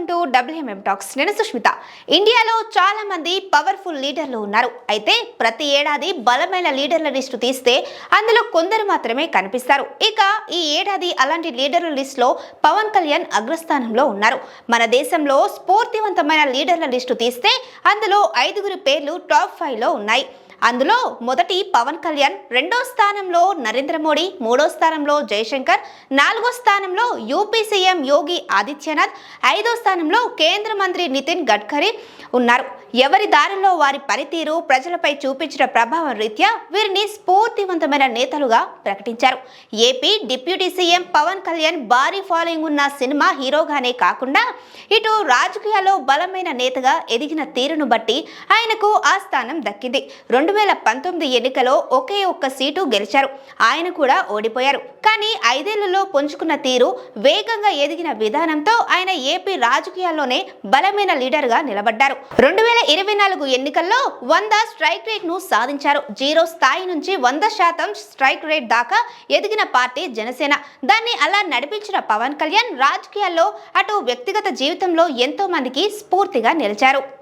Welcome to డబ్ల్యూఎంఎం talks. నేను సుష్మిత. ఇండియాలో చాలా మంది పవర్ఫుల్ లీడర్లు ఉన్నారు. అయితే ప్రతి ఏడాది బలమైన లీడర్ల లిస్టు తీస్తే అందులో కొందరు మాత్రమే కనిపిస్తారు. ఇక ఈ ఏడాది అలాంటి లీడర్ల లిస్టులో పవన్ కళ్యాణ్ అగ్రస్థానంలో ఉన్నారు. మన దేశంలో స్ఫూర్తివంతమైన లీడర్ల లిస్టు తీస్తే అందులో ఐదుగురు పేర్లు టాప్ ఫైవ్లో ఉన్నాయి. అందులో మొదటి పవన్ కళ్యాణ్ రెండో స్థానంలో నరేంద్ర మోడీ మూడో స్థానంలో జయశంకర్ నాలుగో స్థానంలో యూపీ సీఎం యోగి ఆదిత్యనాథ్ ఐదో స్థానంలో కేంద్ర మంత్రి నితిన్ గడ్కరీ ఉన్నారు. ఎవరి దారిలో వారి పనితీరు ప్రజలపై చూపించిన ప్రభావం రీత్యా వీరిని స్ఫూర్తివంతమైన నేతలుగా ప్రకటించారు. AP deputy CM Pawan Kalyan భారీ ఫాలోయింగ్ ఉన్న సినిమా హీరోగానే కాకుండా ఇటు రాజకీయాల్లో బలమైన నేతగా ఎదిగిన తీరును బట్టి ఆయనకు ఆ స్థానం దక్కింది. రెండు వేల పంతొమ్మిది ఎన్నికలో ఒకే ఒక్క సీటు గెలిచారు. ఆయన కూడా ఓడిపోయారు. కానీ ఐదేళ్ళలో పుంజుకున్న తీరు వేగంగా ఎదిగిన విధానంతో ఆయన ఏపీ రాజకీయాల్లోనే బలమైన లీడర్గా నిలబడ్డారు. రెండు వేల ఇరవై నాలుగు ఎన్నికల్లో వంద స్ట్రైక్ రేట్ను సాధించారు. జీరో స్థాయి నుంచి వంద శాతం స్ట్రైక్ రేట్ దాకా ఎదిగిన పార్టీ జనసేన. దాన్ని అలా నడిపించిన పవన్ కళ్యాణ్ రాజకీయాల్లో అటు వ్యక్తిగత జీవితంలో ఎంతో మందికి స్ఫూర్తిగా నిలిచారు.